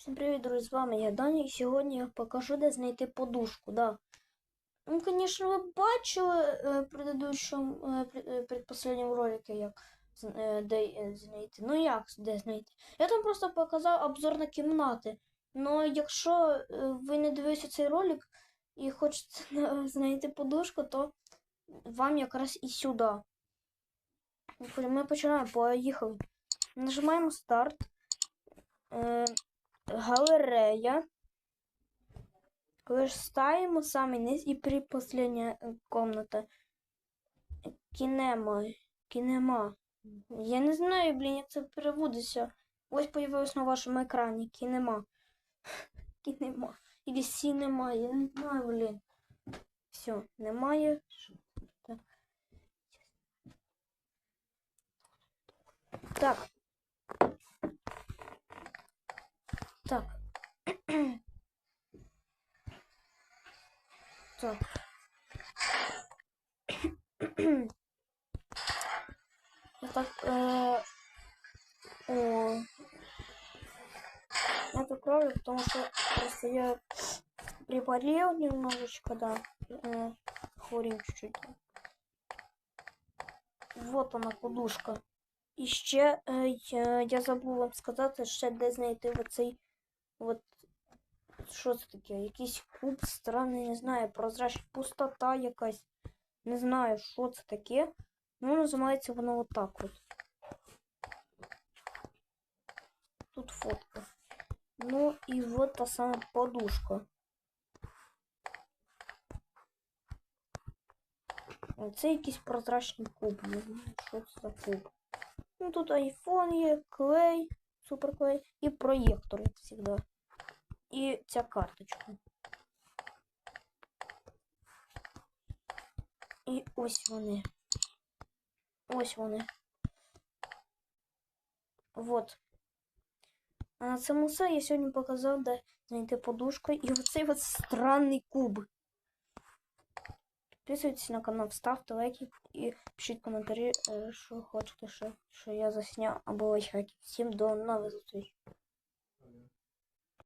Всім привіт, друзі, з вами я Даня, і сьогодні я покажу, де знайти подушку, да. Ну, звісно, ви бачили е, в е, е, предпоследньому ролику, як де знайти. Ну як де знайти? Я там просто показав обзор на кімнати. Ну, якщо ви не дивилися цей ролик і хочете знайти подушку, то вам якраз і сюди. Ми починаємо, поїхали. Нажимаємо старт. Галерея. Листаємо самий низ і предпоследня е, комната. Кінема. Кінема. Я не знаю, блін, як це переводиться. Ось появилось на вашому екрані. Кінема. Кінема. Или сінема, я не знаю, блін. Все, немає. Так. Так. Так. Так, э, о, так правлю, потому что просто я приболел немножечко, да, э, хворим чуть-чуть. Вот она, подушка. І ще е, я, я забув вам сказати, ще де знайти оцей от що це таке? Якийсь куб странний, не знаю, прозрачна пустота якась. Не знаю, що це таке. Ну, називається воно отак от. Тут фотка. Ну і от та сама подушка. Це якийсь прозрачний куб. Не знаю, що це за куб. Ну тут айфон є, клей, суперклей і проєктор, як завжди. І ця карточка. І ось вони. Ось вони. Вот. А на цьому я сьогодні показав, де знайти подушку і оцей от странний куб. Підписуйтесь на канал, ставте лайки і пишіть коментарі, що хочете, що, що я засняв або лайфхаки. Всім до нових зустрічей.